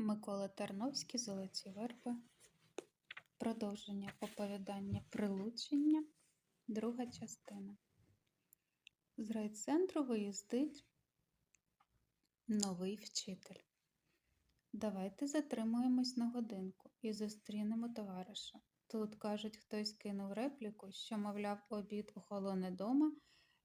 Микола Тарновський Золоті верби. Продовження оповідання Прилучення. Друга частина. З райцентру виїздить новий вчитель. Давайте затримуємось на годинку і зустрінемо товариша. Тут, кажуть, хтось кинув репліку, що, мовляв, обід охолоне дома,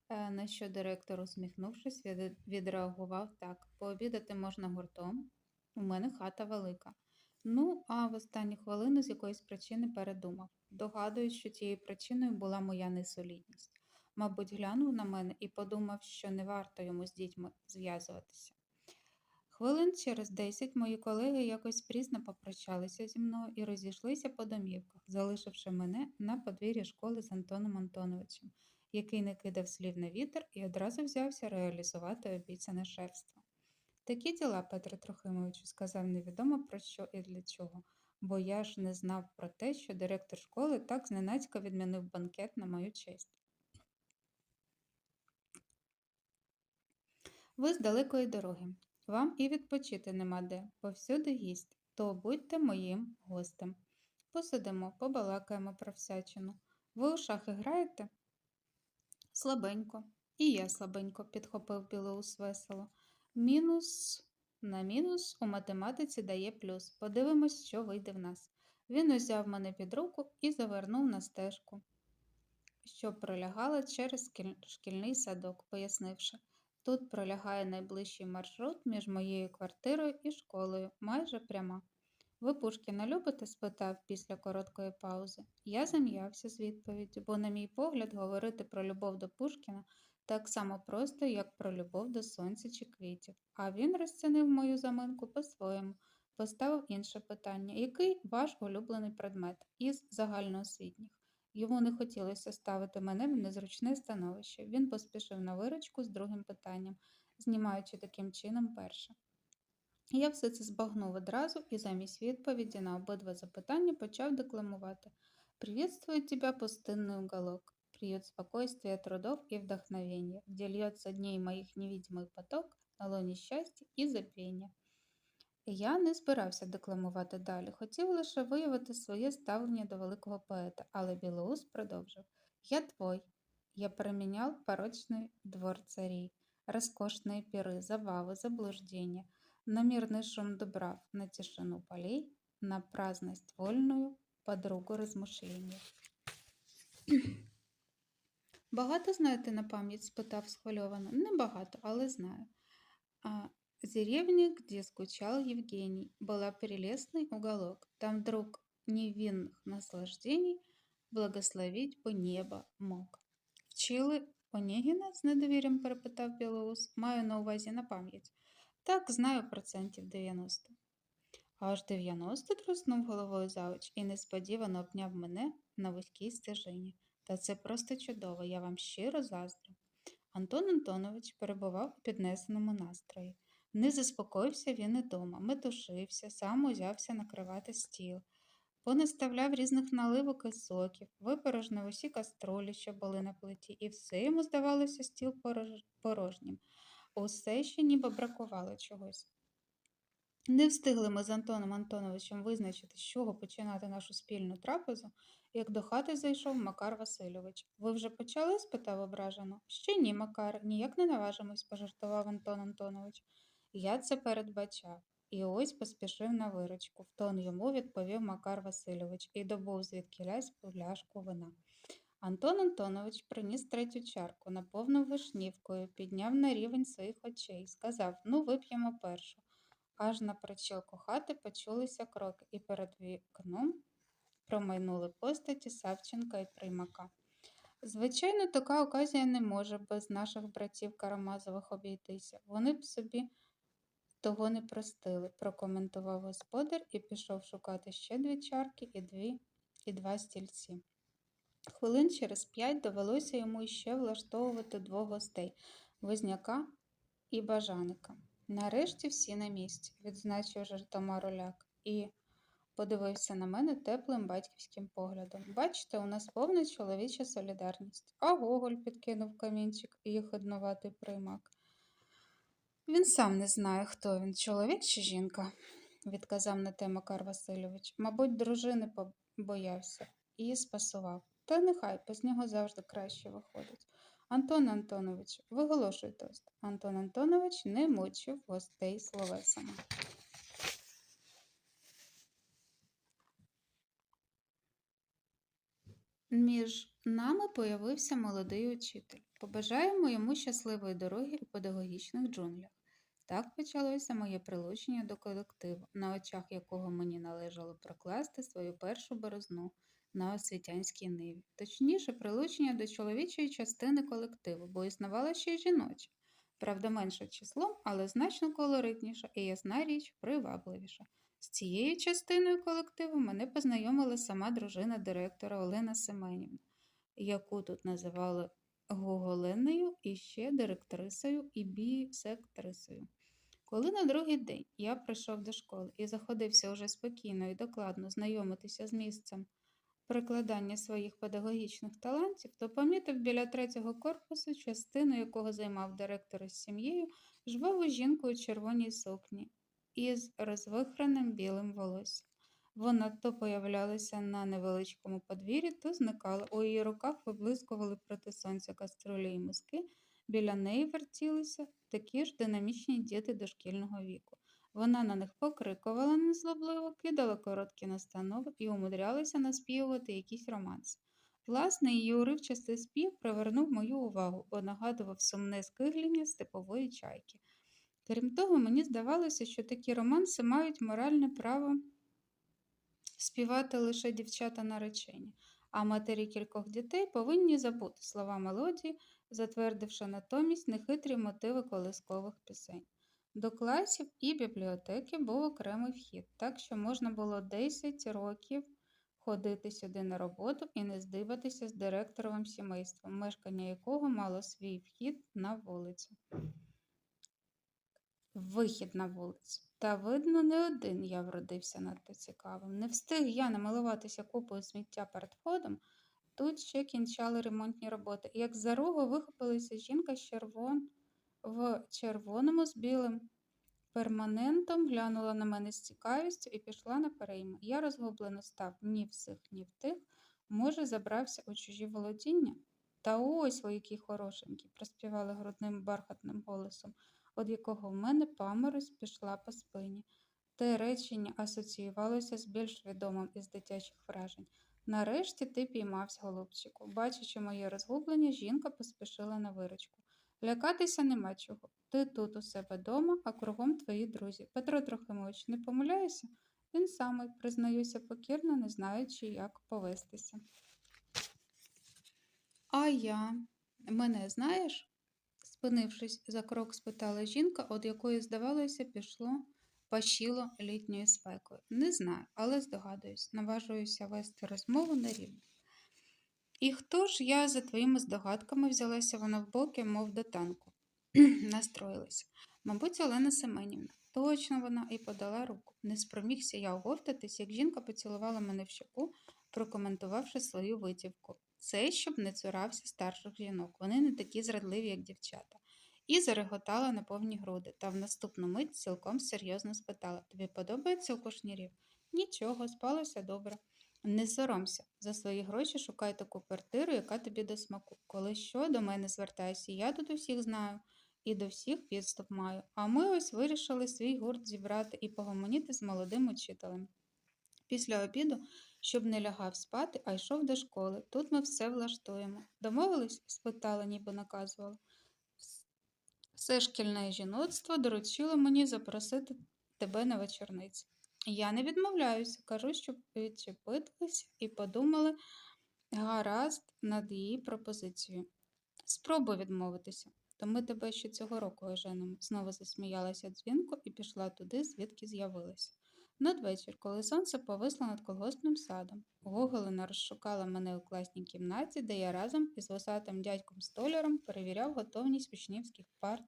е, на що директор, усміхнувшись, відреагував так: пообідати можна гуртом, у мене хата велика. Ну, а в останню хвилину з якоїсь причини передумав. Догадуюсь, що тією причиною була моя несолідність. Мабуть, глянув на мене і подумав, що не варто йому з дітьми зв'язуватися. Хвилин через десять мої колеги якось прізно попрощалися зі мною і розійшлися по домівках, залишивши мене на подвір'ї школи з Антоном Антоновичем, який не кидав слів на вітер і одразу взявся реалізувати обіцяне шефство. Такі діла, Петре Трохимовичу, сказав невідомо про що і для чого, бо я ж не знав про те, що директор школи так зненацька відмінив банкет на мою честь. Ви з далекої дороги. Вам і відпочити нема де, повсюди гість, то будьте моїм гостем. Посидимо, побалакаємо про всячину. Ви у шахи граєте? Слабенько. І я слабенько, підхопив Білоус весело. Мінус на мінус у математиці дає плюс. Подивимось, що вийде в нас. Він узяв мене під руку і завернув на стежку, що пролягала через шкільний садок, пояснивши. Тут пролягає найближчий маршрут між моєю квартирою і школою, майже пряма. Ви Пушкіна любите? спитав після короткої паузи. Я зам'явся з відповіддю, бо, на мій погляд, говорити про любов до Пушкіна так само просто, як про любов до сонця чи квітів. А він розцінив мою заминку по-своєму, поставив інше питання: який ваш улюблений предмет із загальноосвітніх? Йому не хотілося ставити мене в незручне становище. Він поспішив на виручку з другим питанням, знімаючи таким чином перше. Я все це збагнув одразу і замість відповіді на обидва запитання почав декламувати. «Приветствую тебя, пустынный уголок, приют спокойствия, трудов и вдохновения, где льется дней моих невидимый поток, на лоні щастя і забвіння». Я не збирався декламувати далі, хотів лише виявити своє ставлення до великого поета, але Білоус продовжив. «Я твой, я променял порочный двор царей, роскошные пиры, забавы, заблуждения, на мирный шум дубрав, на тишину полей, на праздность вольную, подругу розмишлення. Багато знаєте на пам'ять? спитав схвильовано. Небагато, але знаю. А деревня, где скучал Евгений, была прелестный уголок. Там вдруг невинных наслаждений благословить бы небо мог. Вчили Онегіна? з недовір'ям перепитав Білоус. Маю на увазі на пам'ять. Так, знаю процентів 90. Аж 90 труснув головою завуч і несподівано обняв мене на вузькій стежині. Та це просто чудово, я вам щиро заздрю. Антон Антонович перебував у піднесеному настрої. Не заспокоївся він і дома, метушився, сам узявся накривати стіл, понаставляв різних наливок і соків, випорожнив усі каструлі, що були на плиті, і все йому здавалося стіл порожнім. Усе ще ніби бракувало чогось. Не встигли ми з Антоном Антоновичем визначити, з чого починати нашу спільну трапезу, як до хати зайшов Макар Васильович. Ви вже почали? спитав ображено. Ще ні, Макар, ніяк не наважимось, пожартував Антон Антонович. Я це передбачав. І ось поспішив на виручку. В тон йому відповів Макар Васильович і добув звідкілясь пляшку вина. Антон Антонович приніс третю чарку, наповнив вишнівкою, підняв на рівень своїх очей, сказав ну, вип'ємо першу. Аж на причілку хати почулися кроки, і перед вікном промайнули постаті Савченка і Приймака. Звичайно, така оказія не може без наших братів Карамазових обійтися. Вони б собі того не простили, прокоментував господар і пішов шукати ще дві чарки і, дві, і два стільці. Хвилин через п'ять довелося йому іще влаштовувати двох гостей Возняка і бажаника. Нарешті всі на місці, відзначив жартома роляк і подивився на мене теплим батьківським поглядом. Бачите, у нас повна чоловіча солідарність. А Гоголь підкинув камінчик і хиднуватий приймак. Він сам не знає, хто він, чоловік чи жінка. відказав на те Макар Васильович. Мабуть, дружини побоявся і спасував. Та нехай без нього завжди краще виходить. Антон Антонович, виголошуй тост. Антон Антонович не мучив гостей словесами. Між нами появився молодий учитель. Побажаємо йому щасливої дороги у педагогічних джунглях. Так почалося моє прилучення до колективу, на очах якого мені належало прокласти свою першу борозну на освітянській ниві, точніше, прилучення до чоловічої частини колективу, бо існувала ще й жіноча. Правда, менше числом, але значно колоритніша і ясна річ привабливіша. З цією частиною колективу мене познайомила сама дружина директора Олена Семенівна, яку тут називали Гоголеною і ще директрисою і бісектрисою. Коли на другий день я прийшов до школи і заходився уже спокійно і докладно знайомитися з місцем прикладання своїх педагогічних талантів, то помітив біля третього корпусу, частину якого займав директор із сім'єю, жваву жінку у червоній сукні із розвихраним білим волоссям. Вона то появлялася на невеличкому подвір'ї, то зникала. У її руках виблискували проти сонця каструлі і миски, біля неї вертілися такі ж динамічні діти дошкільного віку. Вона на них покрикувала незлобливо, кидала короткі настанови і умудрялася наспівувати якийсь романс. Власне, її уривчастий спів привернув мою увагу, бо нагадував сумне скигління степової чайки. Крім того, мені здавалося, що такі романси мають моральне право співати лише дівчата наречені, а матері кількох дітей повинні забути слова мелодії, затвердивши натомість нехитрі мотиви колискових пісень. До класів і бібліотеки був окремий вхід, так що можна було 10 років ходити сюди на роботу і не здибатися з директоровим сімейством, мешкання якого мало свій вхід на вулицю. Вихід на вулицю. Та, видно, не один я вродився надто цікавим. Не встиг я намилуватися купою сміття перед входом, тут ще кінчали ремонтні роботи. Як за рогу вихопилася жінка з червон... в червоному з білим перманентом, глянула на мене з цікавістю і пішла на перейми. Я розгублено став ні в сих, ні в тих. Може, забрався у чужі володіння? Та ось ви які хорошенькі, проспівали грудним бархатним голосом від якого в мене паморозь пішла по спині. Те речення асоціювалося з більш відомим із дитячих вражень. Нарешті ти піймався, голубчику. Бачачи моє розгублення, жінка поспішила на виручку. Лякатися нема чого. Ти тут у себе дома, а кругом твої друзі. Петро Трохимович, не помиляюся? Він самий, признаюся покірно, не знаючи, як повестися. А я мене знаєш? Спинившись за крок, спитала жінка, від якої, здавалося, пішло пащило літньою спекою. Не знаю, але здогадуюсь, наважуюся вести розмову на рівні. І хто ж я за твоїми здогадками взялася вона в боки, мов до танку, настроїлася. Мабуть, Олена Семенівна. Точно вона і подала руку. Не спромігся я оговтатись, як жінка поцілувала мене в щоку, прокоментувавши свою витівку. Це щоб не цурався старших жінок. Вони не такі зрадливі, як дівчата. І зареготала на повні груди, та в наступну мить цілком серйозно спитала Тобі подобається у кушнірів? Нічого, спалося добре. Не соромся, за свої гроші шукай таку квартиру, яка тобі до смаку. Коли що, до мене звертайся, я тут усіх знаю і до всіх підступ маю. А ми ось вирішили свій гурт зібрати і погомоніти з молодим учителем. Після обіду, щоб не лягав спати, а йшов до школи. Тут ми все влаштуємо. Домовились? спитала, ніби наказувала. Все шкільне жіноцтво доручило мені запросити тебе на вечорниці. Я не відмовляюся, кажу, щоб відчепитились і подумали гаразд над її пропозицією. Спробуй відмовитися, то ми тебе ще цього року оженимо. Знову засміялася дзвінко і пішла туди, звідки з'явилася. Надвечір, коли сонце повисло над колгоспним садом, Гоголина розшукала мене у класній кімнаті, де я разом із висатим дядьком столяром перевіряв готовність учнівських парт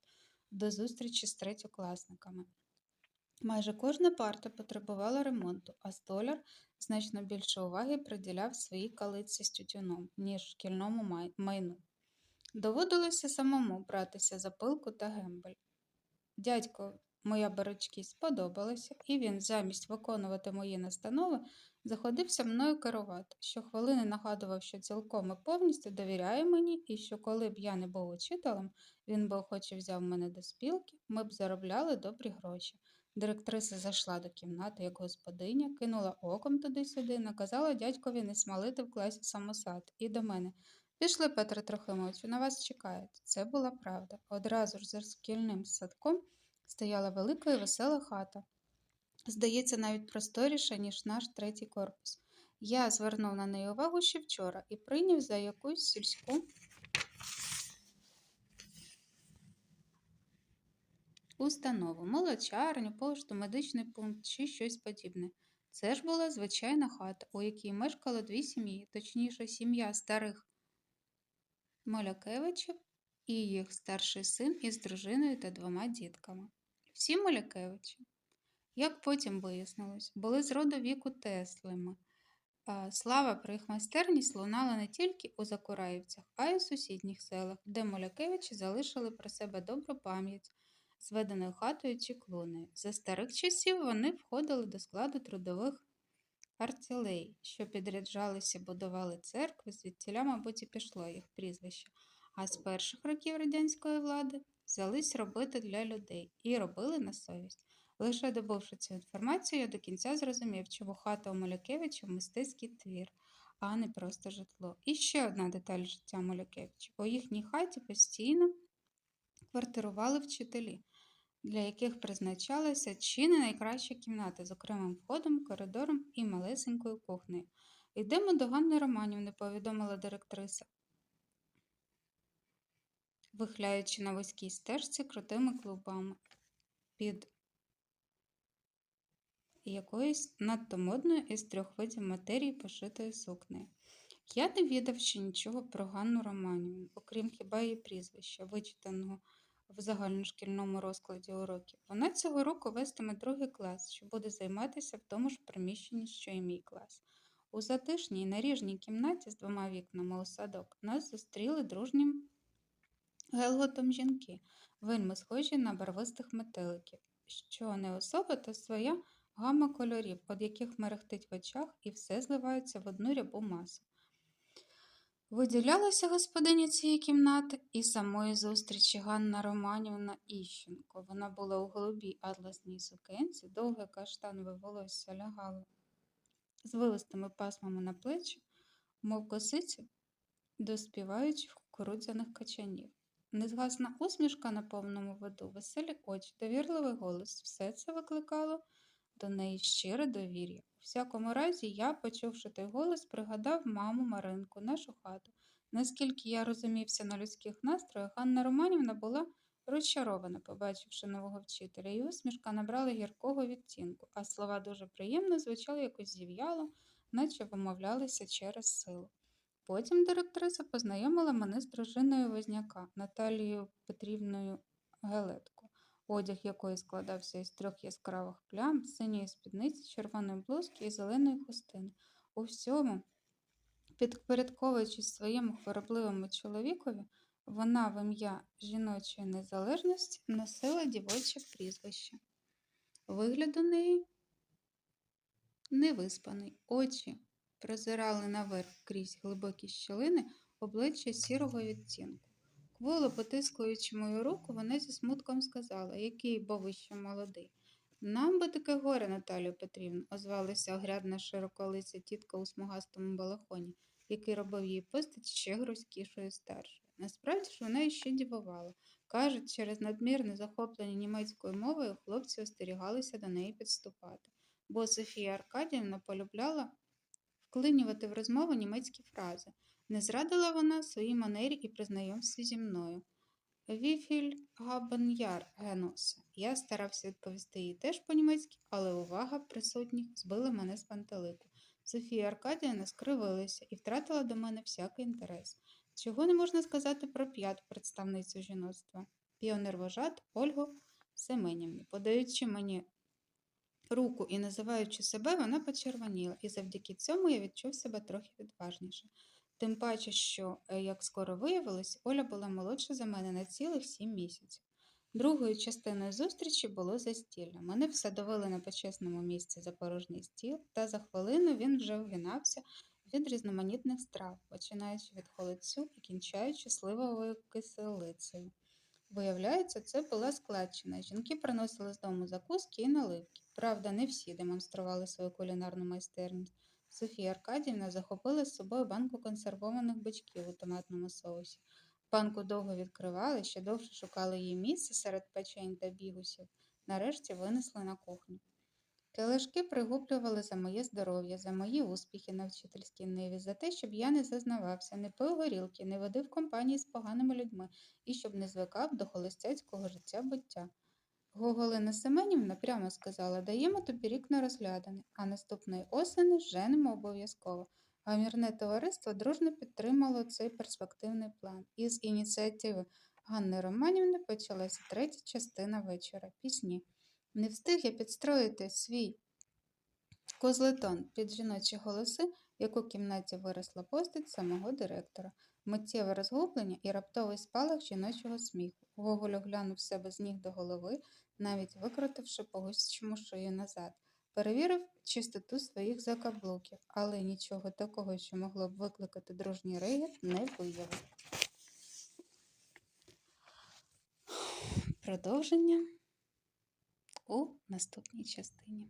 до зустрічі з третьокласниками. Майже кожна парта потребувала ремонту, а столяр значно більше уваги приділяв своїй калиці з тютюном, ніж шкільному майну. Доводилося самому братися за пилку та гембель. Дядько, Моя баричкість сподобалася, і він, замість виконувати мої настанови, заходився мною керувати. Щохвилини нагадував, що цілком і повністю довіряє мені, і що коли б я не був учителем, він би охоче взяв мене до спілки, ми б заробляли добрі гроші. Директриса зайшла до кімнати, як господиня, кинула оком туди-сюди, наказала дядькові не смалити в класі самосад і до мене. Пішли, Петре Трохимовичу, на вас чекають. Це була правда. Одразу ж за шкільним садком стояла велика і весела хата. Здається, навіть просторіша, ніж наш третій корпус. Я звернув на неї увагу ще вчора і прийняв за якусь сільську установу, молочарню, пошту, медичний пункт чи щось подібне. Це ж була звичайна хата, у якій мешкало дві сім'ї, точніше, сім'я старих Молякевичів і їх старший син із дружиною та двома дітками. Всі Молякевичі, як потім вияснилось, були з роду віку Теслими. Слава про їх майстерність лунала не тільки у Закураївцях, а й у сусідніх селах, де Молякевичі залишили про себе добру пам'ять зведеною хатою чи клуною. За старих часів вони входили до складу трудових арцелей, що підряджалися, будували церкви, звідтіля, мабуть, і пішло їх прізвище. А з перших років радянської влади взялись робити для людей і робили на совість. Лише добувши цю інформацію, я до кінця зрозумів, чому хата у Малякевича мистецький твір, а не просто житло. І ще одна деталь життя Малякевича. У їхній хаті постійно квартирували вчителі, для яких призначалися чи не найкращі кімнати з окремим входом, коридором і малесенькою кухнею. Йдемо до Ганни Романівни, повідомила директриса, вихляючи на вузькій стежці крутими клубами під якоїсь надто модної із трьох видів матерії пошитої сукнею. Я не відав ще нічого про Ганну Романівну, окрім хіба її прізвища, вичитаного в загальношкільному розкладі уроків. Вона цього року вестиме другий клас, що буде займатися в тому ж приміщенні, що і мій клас. У затишній наріжній кімнаті з двома вікнами у садок нас зустріли дружнім гелготом жінки, вельми схожі на барвистих метеликів, що не особа, то своя гама кольорів, від яких мерехтить в очах, і все зливається в одну рябу масу. Виділялася господиня цієї кімнати і самої зустрічі Ганна Романівна Іщенко. Вона була у голубій атласній сукенці, довге каштанове волосся лягало з вилистими пасмами на плечі, мов косиці, доспіваючих кукурудзяних качанів. Незгасна усмішка на повному виду, веселі очі, довірливий голос все це викликало до неї щире довір'я. Всякому разі, я, почувши той голос, пригадав маму Маринку, нашу хату. Наскільки я розумівся на людських настроях, Ганна Романівна була розчарована, побачивши нового вчителя, і усмішка набрала гіркого відтінку, а слова дуже приємно звучали якось зів'яло, наче вимовлялися через силу. Потім директриса познайомила мене з дружиною Возняка Наталією Петрівною Гелетко одяг якої складався із трьох яскравих плям, синьої спідниці, червоної блузки і зеленої хустини. У всьому, підпорядковуючись своєму хворобливому чоловікові, вона в ім'я жіночої незалежності носила дівоче прізвище. Вигляд у неї невиспаний, очі прозирали наверх крізь глибокі щілини обличчя сірого відтінку. Кволо потискуючи мою руку, вона зі смутком сказала, який бо ще молодий. Нам би таке горе, Наталію Петрівну, озвалася огрядна широколиця тітка у смугастому балахоні, який робив її постать ще грузькішою старшою. Насправді ж вона іще дивувала. Кажуть, через надмірне захоплення німецькою мовою хлопці остерігалися до неї підступати, бо Софія Аркадіївна полюбляла вклинювати в розмову німецькі фрази. Не зрадила вона своїй манері і при знайомстві зі мною. Віфіль габен'яр геносе. Я старався відповісти їй теж по-німецьки, але увага присутніх збила мене з пантелику. Софія Аркадіївна скривилася і втратила до мене всякий інтерес. Чого не можна сказати про п'яту представницю жіноцтва? Піонервожат Ольгу Семенівну. Подаючи мені руку і називаючи себе, вона почервоніла, і завдяки цьому я відчув себе трохи відважніше. Тим паче, що, е, як скоро виявилось, Оля була молодша за мене на цілих сім місяців. Другою частиною зустрічі було застілля. Мене всадовили на почесному місці за порожній стіл, та за хвилину він вже вгинався від різноманітних страв, починаючи від холодцю і кінчаючи сливовою киселицею. Виявляється, це була складчина. Жінки приносили з дому закуски і наливки. Правда, не всі демонстрували свою кулінарну майстерність. Софія Аркадівна захопила з собою банку консервованих бичків у томатному соусі. Банку довго відкривали, ще довше шукали її місце серед печень та бігусів. Нарешті винесли на кухню. Келишки пригублювали за моє здоров'я, за мої успіхи на вчительській ниві, за те, щоб я не зазнавався, не пив горілки, не водив компанії з поганими людьми і щоб не звикав до холостяцького життя буття. Гоголина Семенівна прямо сказала, даємо тобі рік на розглядане, а наступної осені женимо обов'язково. Гамірне товариство дружно підтримало цей перспективний план. Із ініціативи Ганни Романівни почалася третя частина вечора пісні. Не встиг я підстроїти свій козлетон під жіночі голоси, як у кімнаті виросла постать самого директора. Миттєве розгублення і раптовий спалах жіночого сміху. Гоголь оглянув себе з ніг до голови, навіть викрутивши по гусячому шию назад. Перевірив чистоту своїх закаблуків, але нічого такого, що могло б викликати дружній регіт, не виявив. Продовження у наступній частині.